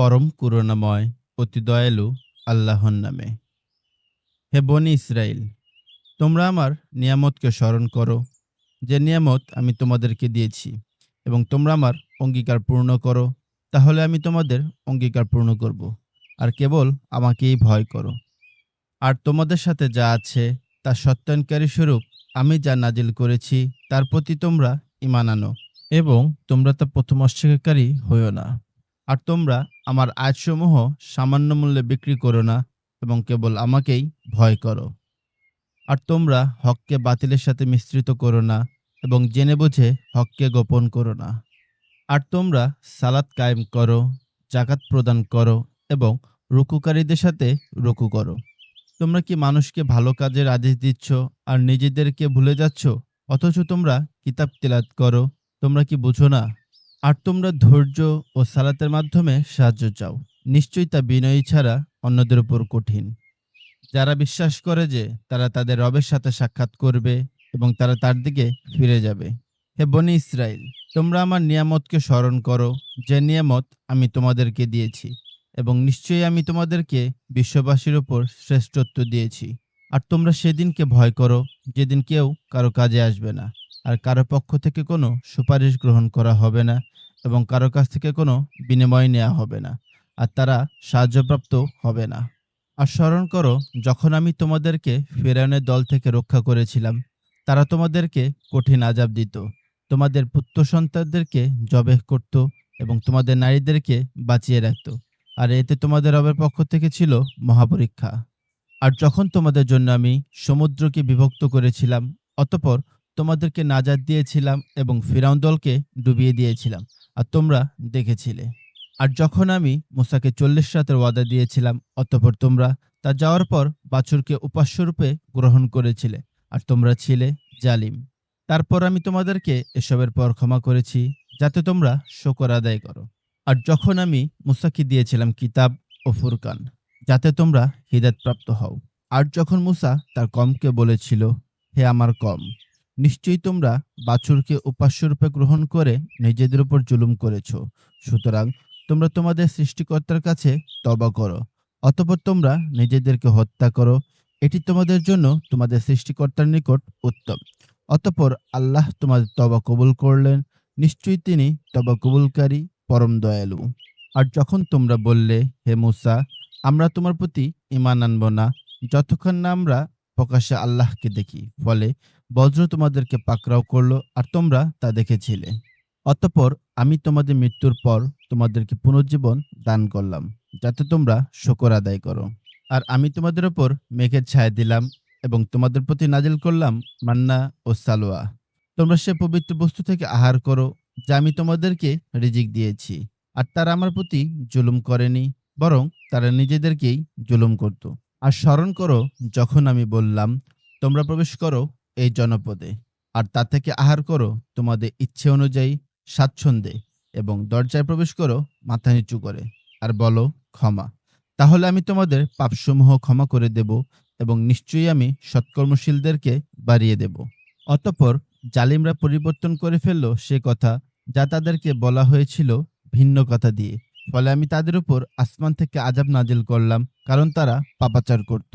পরম করুণাময়, অতি দয়ালু আল্লাহর নামে। হে বনি ইসরাইল, তোমরা আমার নিয়ামতকে স্মরণ করো। যে নিয়ামত আমি তোমাদেরকে দিয়েছি এবং তোমরা আমার অঙ্গীকার পূর্ণ করো, তাহলে আমি তোমাদের অঙ্গীকার পূর্ণ করব। আর কেবল আমাকেই ভয় করো। আর তোমাদের সাথে যা আছে, তা সত্যায়নকারী স্বরূপ আমি যা নাজিল করেছি, তার প্রতি তোমরা ইমান আনো এবং তোমরা তা প্রথম অস্বীকারী হইও না। আর তোমরা আমার আয়সমূহ সামান্য মূল্যে বিক্রি করো না এবং কেবল আমাকেই ভয় করো। আর তোমরা হককে বাতিলের সাথে মিশ্রিত করো না এবং জেনে বুঝে হককে গোপন করো না। আর তোমরা সালাত কায়েম করো জাকাত প্রদান করো এবং রুকুকারীদের সাথে রুকু করো। তোমরা কি মানুষকে ভালো কাজের আদেশ দিচ্ছ আর নিজেদেরকে ভুলে যাচ্ছ? অথচ তোমরা কিতাব তিলাত করো। তোমরা কি বুঝো না আর তোমরা ধৈর্য ও সালাতের মাধ্যমে সাহায্য চাও। নিশ্চয়ই তা বিনয়ী ছাড়া অন্যদের উপর কঠিন। যারা বিশ্বাস করে যে তারা তাদের রবের সাথে সাক্ষাৎ করবে এবং তারা তার দিকে ফিরে যাবে। হে বনি ইসরাইল, তোমরা আমার নিয়ামতকে স্মরণ করো, যে নিয়ামত আমি তোমাদেরকে দিয়েছি এবং নিশ্চয়ই আমি তোমাদেরকে বিশ্ববাসীর ওপর শ্রেষ্ঠত্ব দিয়েছি। আর তোমরা সেদিনকে ভয় করো, যেদিন কেউ কারও কাজে আসবে না। আর কারও পক্ষ থেকে কোনো সুপারিশ গ্রহণ করা হবে না এবং কারও কাছ থেকে কোনো বিনিময় নেওয়া হবে না, আর তারা সাহায্যপ্রাপ্ত হবে না। আর স্মরণ করো, যখন আমি তোমাদেরকে ফেরাউনের দল থেকে রক্ষা করেছিলাম, তারা তোমাদেরকে কঠিন আজাব দিত। তোমাদের পুত্র সন্তানদেরকে জবেহ করত এবং তোমাদের নারীদেরকে বাঁচিয়ে রাখত, আর এতে তোমাদের রবের পক্ষ থেকে ছিল মহাপরীক্ষা। আর যখন তোমাদের জন্য আমি সমুদ্রকে বিভক্ত করেছিলাম, অতপর তোমাদেরকে নাজাদ দিয়েছিলাম এবং ফিরাউন দলকে ডুবিয়ে দিয়েছিলাম, আর তোমরা দেখেছিলে। আর যখন আমি মুসাকে চল্লিশ রাতের ওয়াদা দিয়েছিলাম, অতপর তোমরা তা যাওয়ার পর বাছুরকে উপাস্যরূপে গ্রহণ করেছিলে, আর তোমরা ছিলে জালিম। তারপর আমি তোমাদেরকে এসবের পর ক্ষমা করেছি, যাতে তোমরা শকর আদায় করো। আর যখন আমি মুসাকে দিয়েছিলাম কিতাব ও ফুরকান, যাতে তোমরা হিদায়তপ্রাপ্ত হও। আর যখন মুসা তার কমকে বলেছিল, হে আমার কম নিশ্চয়ই তোমরা বাছুরকে উপাস্যরূপে গ্রহণ করে নিজেদের উপর জুলুম করেছ। সুতরাং তোমরা তোমাদের সৃষ্টিকর্তার কাছে তবা করো, অতপর তোমরা নিজেদেরকে হত্যা করো। এটি তোমাদের জন্য তোমাদের সৃষ্টিকর্তার নিকট উত্তম। অতপর আল্লাহ তোমাদের তবা কবুল করলেন। নিশ্চয়ই তিনি তবা কবুলকারী, পরম দয়ালু। আর যখন তোমরা বললে, হে মুসা, আমরা তোমার প্রতি ইমান আনব না, যতক্ষণ না আমরা প্রকাশ্যে আল্লাহকে দেখি। ফলে বজ্র তোমাদেরকে পাকড়াও করল আর তোমরা তা দেখেছিলে। অতঃপর আমি তোমাদের মৃত্যুর পর তোমাদেরকে পুনর্জীবন দান করলাম, যাতে তোমরা শকর আদায় করো। আর আমি তোমাদের ওপর মেঘের ছায়া দিলাম এবং তোমাদের প্রতি নাজিল করলাম মান্না ও সালোয়া। তোমরা সে পবিত্র বস্তু থেকে আহার করো, যা আমি তোমাদেরকে রিজিক দিয়েছি, আর তারা আমার প্রতি জুলুম করেনি, বরং তারা নিজেদেরকেই জুলুম করত। আর স্মরণ করো, যখন আমি বললাম, তোমরা প্রবেশ করো এই জনপদে। আর তা থেকে আহার করো, তোমাদের ইচ্ছে অনুযায়ী স্বাচ্ছন্দ্যে, এবং দরজায় প্রবেশ করো, মাথা নিচু করে, আর বলো, ক্ষমা। তাহলে আমি তোমাদের পাপসমূহ ক্ষমা করে দেব, এবং নিশ্চয়ই আমি সৎকর্মশীলদেরকে বাড়িয়ে দেব। অতঃপর জালিমরা পরিবর্তন করে ফেলল সে কথা যা তাদেরকে বলা হয়েছিল ভিন্ন কথা দিয়ে। ফলে আমি তাদের উপর আসমান থেকে আজাব নাজিল করলাম, কারণ তারা পাপাচার করত।